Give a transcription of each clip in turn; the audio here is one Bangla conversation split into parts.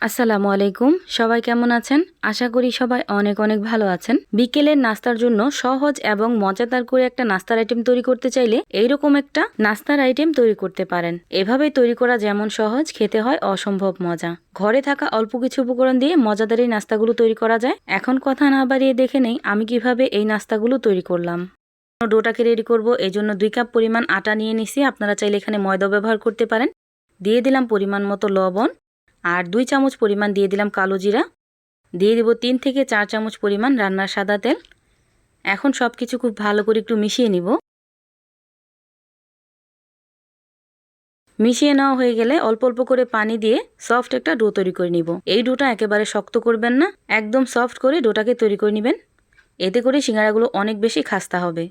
আসসালামু আলাইকুম। সবাই কেমন আছেন? আশা করি সবাই অনেক অনেক ভালো আছেন। বিকেলের নাস্তার জন্য সহজ এবং মজাদার করে একটা নাস্তার আইটেম তৈরি করতে চাইলে এইরকম একটা নাস্তার আইটেম তৈরি করতে পারেন। এভাবে তৈরি করা যেমন সহজ, খেতে হয় অসম্ভব মজা। ঘরে থাকা অল্প কিছু উপকরণ দিয়ে মজাদার এই নাস্তাগুলো তৈরি করা যায়। এখন কথা না বাড়িয়ে দেখে নেই আমি কীভাবে এই নাস্তাগুলো তৈরি করলাম। ডোটাকে রেডি করব এই জন্য দুই কাপ পরিমাণ আটা নিয়ে নিছি। আপনারা চাইলে এখানে ময়দা ব্যবহার করতে পারেন। দিয়ে দিলাম পরিমাণ মতো লবণ। আর দুই চামচ পরিমাণ দিয়ে দিলাম কালো জিরা। দিয়ে দিব তিন থেকে চার চামচ পরিমাণ রান্নার সাদা তেল। এখন সব কিছু খুব ভালো করে একটু মিশিয়ে নিব। মিশিয়ে নেওয়া হয়ে গেলে অল্প অল্প করে পানি দিয়ে সফট একটা ডো তৈরি করে নিব। এই ডোটা একেবারে শক্ত করবেন না। একদম সফট করে ডোটাকে তৈরি করে নেবেন। এতে করে সিঙ্গারাগুলো অনেক বেশি খাস্তা হবে।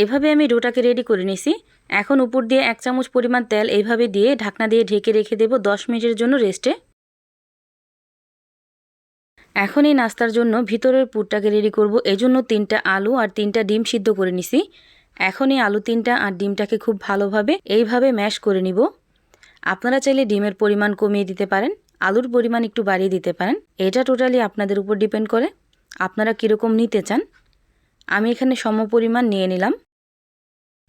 এইভাবে আমি ডোটাকে রেডি করে নিছি। এখন উপর দিয়ে এক চামচ পরিমাণ তেল এইভাবে দিয়ে ঢাকনা দিয়ে ঢেকে রেখে দেব দশ মিনিটের জন্য রেস্টে। এখন এই নাস্তার জন্য ভিতরের পুরটাকে রেডি করব। এজন্য তিনটা আলু আর তিনটা ডিম সিদ্ধ করে নিছি। এখন এই আলু তিনটা আর ডিমটাকে খুব ভালোভাবে এইভাবে ম্যাশ করে নিব। আপনারা চাইলে ডিমের পরিমাণ কমিয়ে দিতে পারেন, আলুর পরিমাণ একটু বাড়িয়ে দিতে পারেন। এটা টোটালি আপনাদের উপর ডিপেন্ড করে। আপনারা কীরকম নিতে চান, আমি এখানে সম পরিমাণ নিয়ে নিলাম।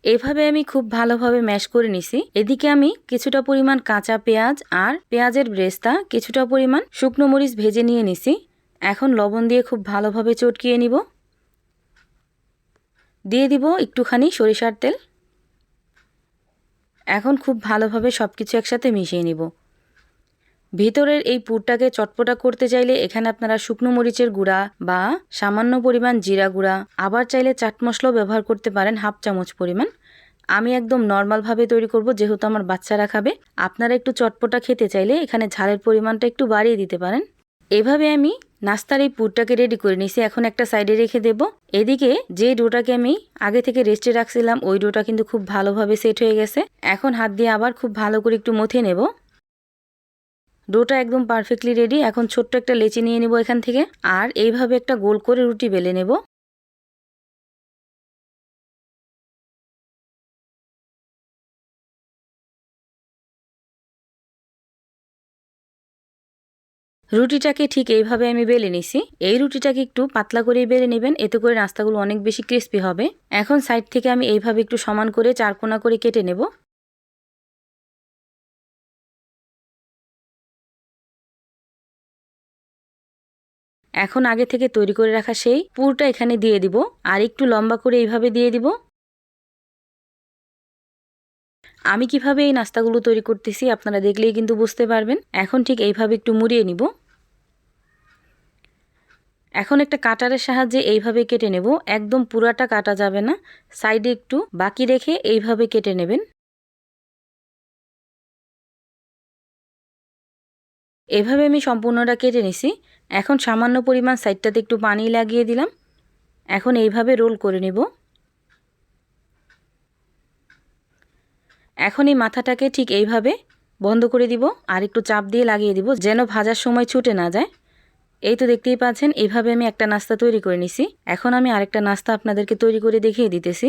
এভাবে আমি খুব ভালোভাবে ম্যাশ করে নিছি। এদিকে আমি কিছুটা পরিমাণ কাঁচা পেঁয়াজ আর পেঁয়াজের ব্রেস্তা, কিছুটা পরিমাণ শুকনো মরিচ ভেজে নিয়ে নিছি। এখন লবণ দিয়ে খুব ভালোভাবে চটকিয়ে নিব। দিয়ে দিব একটুখানি সরিষার তেল। এখন খুব ভালোভাবে সব কিছু একসাথে মিশিয়ে নিব। ভিতরের এই পুরটাকে চটপটা করতে চাইলে এখানে আপনারা শুকনো মরিচের গুঁড়া বা সামান্য পরিমাণ জিরা গুঁড়া, আবার চাইলে চাট মশলাও ব্যবহার করতে পারেন হাফ চামচ পরিমাণ। আমি একদম নর্মালভাবে তৈরি করব, যেহেতু আমার বাচ্চারা খাবে। আপনারা একটু চটপটা খেতে চাইলে এখানে ঝালের পরিমাণটা একটু বাড়িয়ে দিতে পারেন। এভাবে আমি নাস্তার এই পুরটাকে রেডি করে নিছি এখন একটা সাইডে রেখে দেব। এদিকে যে ডোটাকে আমি আগে থেকে রেস্টে রাখছিলাম, ওই ডোটা কিন্তু খুব ভালোভাবে সেট হয়ে গেছে। এখন হাত দিয়ে আবার খুব ভালো করে একটু মথে নেব। ডোটা একদম পারফেক্টলি রেডি এখন ছোট্ট একটা লেচি নিয়ে নেব এখান থেকে। আর এইভাবে একটা গোল করে রুটি বেলে নেব। রুটিটাকে ঠিক এইভাবে আমি বেলে নিছি। এই রুটিটাকে একটু পাতলা করে বেলে নেবেন, এতে করে নাস্তাগুলো অনেক বেশি ক্রিস্পি হবে। এখন সাইড থেকে আমি এইভাবে একটু সমান করে চারকোনা করে কেটে নেব। এখন আগে থেকে তৈরি করে রাখা সেই পুরটা এখানে দিয়ে দিব। আর একটু লম্বা করে এইভাবে দিয়ে দিব। আমি কীভাবে এই নাস্তাগুলো তৈরি করতেছি আপনারা দেখলেই কিন্তু বুঝতে পারবেন। এখন ঠিক এইভাবে একটু মুড়িয়ে নিব। এখন একটা কাটারের সাহায্যে এইভাবে কেটে নেব। একদম পুরাটা কাটা যাবে না। সাইডে একটু বাকি রেখে এইভাবে কেটে নেবেন। এভাবে আমি সম্পূর্ণটা কেটে নিছি। এখন সামান্য পরিমাণ সাইডটাতে একটু পানি লাগিয়ে দিলাম। এখন এইভাবে রোল করে নেব। এখন এই মাথাটাকে ঠিক এইভাবে বন্ধ করে দিব আর একটু চাপ দিয়ে লাগিয়ে দিব যেন ভাজার সময় ছুটে না যায়। এই তো দেখতেই পাচ্ছেন, এইভাবে আমি একটা নাস্তা তৈরি করে নিছি। এখন আমি আরেকটা নাস্তা আপনাদেরকে তৈরি করে দেখিয়ে দিতেছি।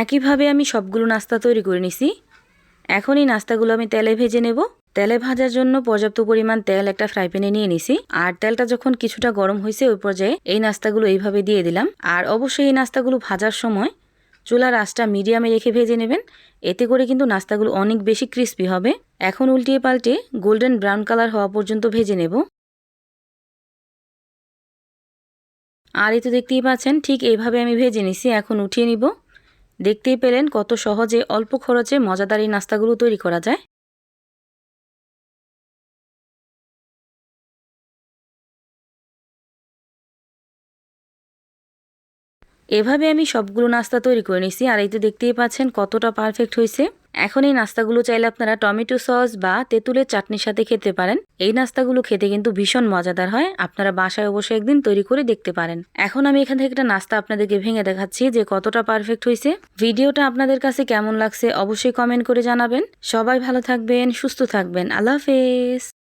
একইভাবে আমি সবগুলো নাস্তা তৈরি করে নিছি। এখন এই নাস্তাগুলো আমি তেলে ভেজে নেব। তেলে ভাজার জন্য পর্যাপ্ত পরিমাণ তেল একটা ফ্রাই প্যানে নিয়ে নিছি। আর তেলটা যখন কিছুটা গরম হয়েছে ওই পর্যায়ে এই নাস্তাগুলো এইভাবে দিয়ে দিলাম। আর অবশ্যই এই নাস্তাগুলো ভাজার সময় চুলার আঁচটা মিডিয়ামে রেখে ভেজে নেবেন। এতে করে কিন্তু নাস্তাগুলো অনেক বেশি ক্রিস্পি হবে। এখন উল্টিয়ে পাল্টে গোল্ডেন ব্রাউন কালার হওয়া পর্যন্ত ভেজে নেব। আর এই তো দেখতেই পাচ্ছেন, ঠিক এইভাবে আমি ভেজে নিছি। এখন উঠিয়ে নিব। দেখতেই পেলেন কত সহজে, অল্প খরচে মজাদার এই নাস্তাগুলো তৈরি করা যায়। এভাবে আমি সবগুলো নাস্তা তৈরি করে নিছি আর এই তো দেখতেই পাচ্ছেন কতটা পারফেক্ট হয়েছে। এখন এই নাস্তাগুলো চাইলে আপনারা টমেটো সস বা তেঁতুলের চাটনির সাথে খেতে পারেন। এই নাস্তাগুলো খেতে কিন্তু ভীষণ মজাদার হয়। আপনারা বাসায় অবশ্যই একদিন তৈরি করে দেখতে পারেন। এখন আমি এখান থেকে একটা নাস্তা আপনাদেরকে ভেঙে দেখাচ্ছি যে কতটা পারফেক্ট হয়েছে। ভিডিওটা আপনাদের কাছে কেমন লাগছে অবশ্যই কমেন্ট করে জানাবেন। সবাই ভালো থাকবেন, সুস্থ থাকবেন। আল্লাহ হাফেজ।